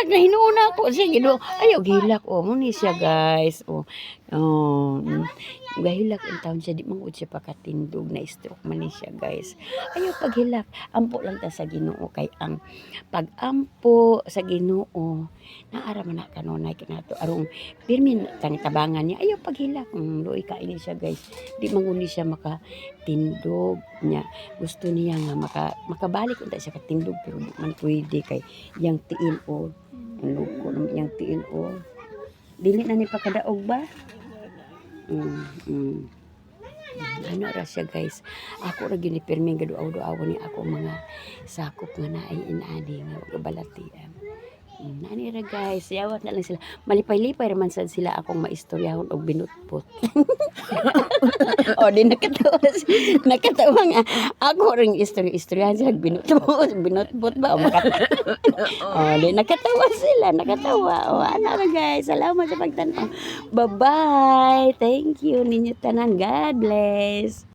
hilak na hinuna ko. Sige, do. Ayaw, hilak. O, mo siya, guys. O, oh, gahilak ang taon siya. Di mangod siya pakatindog na stroke man siya, guys. Ayaw, paghilak. Ampo lang ta sa ginoo. Kay ang pag-ampo sa ginoo, naara man na kanunay kanato. Arong, pirmin tang tabangan niya. Ayaw, paghilak. Um, loy kain siya, guys. Di ni siya makatindog niya. Gusto niya nga maka, makabalik unta siya katindog pero man pwede kay yang tiin o luko ng yang tiin o dili na ni pakadaog ba mm, mm. ano ra siya guys ako ra gini pirmi gaduaw-duaw ni ako mga sakop nga naay inadi nga gabalatian Mm, Nani ra guys, yawat na lang sila. Malipay-lipay raman sad sila akong maistoryahon og binutpot. o di nakatawa si- nakatawa nga ako ring istorya-istoryahan sila binutpot, binutpot ba o makatawa. o di nakatawa sila, nakatawa. O ra guys, salamat sa pagtanaw. Bye-bye. Thank you ninyo tanan. God bless.